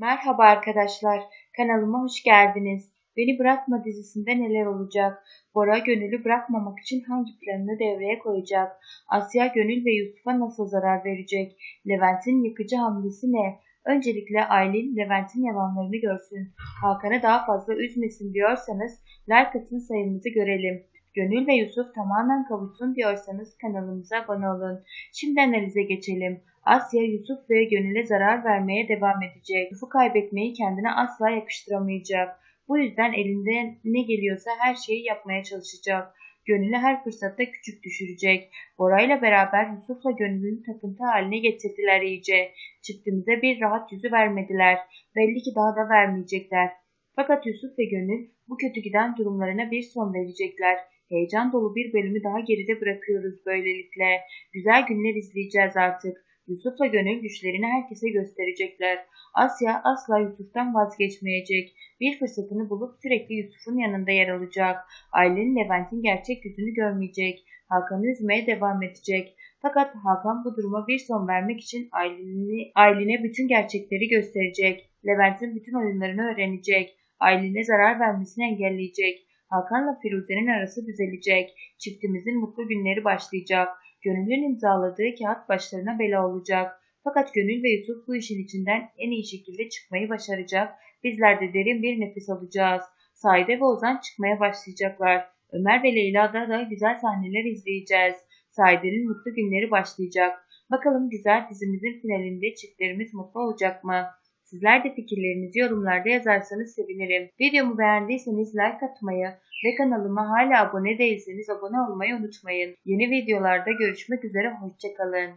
Merhaba arkadaşlar, kanalıma hoş geldiniz. Beni Bırakma dizisinde neler olacak? Bora Gönül'ü bırakmamak için hangi planını devreye koyacak? Asya Gönül ve Yusuf'a nasıl zarar verecek? Levent'in yıkıcı hamlesi ne? Öncelikle Aylin Levent'in yalanlarını görsün. Hakan'ı daha fazla üzmesin diyorsanız like atın sayımızı görelim. Gönül ve Yusuf tamamen kavuşsun diyorsanız kanalımıza abone olun. Şimdi analize geçelim. Asya, Yusuf ve Gönül'e zarar vermeye devam edecek. Yusuf'u kaybetmeyi kendine asla yakıştıramayacak. Bu yüzden elinden ne geliyorsa her şeyi yapmaya çalışacak. Gönül'ü her fırsatta küçük düşürecek. Bora ile beraber Yusuf'la Gönül'ün takıntı haline getirdiler iyice. Çiftimize bir rahat yüzü vermediler. Belli ki daha da vermeyecekler. Fakat Yusuf ve Gönül bu kötü giden durumlarına bir son verecekler. Heyecan dolu bir bölümü daha geride bırakıyoruz böylelikle. Güzel günler izleyeceğiz artık. Yusuf'la Gönül güçlerini herkese gösterecekler. Asya asla Yusuf'tan vazgeçmeyecek. Bir fırsatını bulup sürekli Yusuf'un yanında yer alacak. Ailenin Levent'in gerçek yüzünü görmeyecek. Hakan'ı üzmeye devam edecek. Fakat Hakan bu duruma bir son vermek için Aylin'i, Aylin'e bütün gerçekleri gösterecek. Levent'in bütün oyunlarını öğrenecek. Aylin'e zarar vermesini engelleyecek. Hakan'la Firuze'nin arası düzelecek. Çiftimizin mutlu günleri başlayacak. Gönül'ün imzaladığı kağıt başlarına bela olacak. Fakat Gönül ve Yusuf bu işin içinden en iyi şekilde çıkmayı başaracak. Bizler de derin bir nefes alacağız. Saide ve Ozan çıkmaya başlayacaklar. Ömer ve Leyla'da da güzel sahneler izleyeceğiz. Saide'nin mutlu günleri başlayacak. Bakalım güzel dizimizin finalinde çiftlerimiz mutlu olacak mı? Sizler de fikirlerinizi yorumlarda yazarsanız sevinirim. Videomu beğendiyseniz like atmayı ve kanalıma hala abone değilseniz abone olmayı unutmayın. Yeni videolarda görüşmek üzere, hoşçakalın.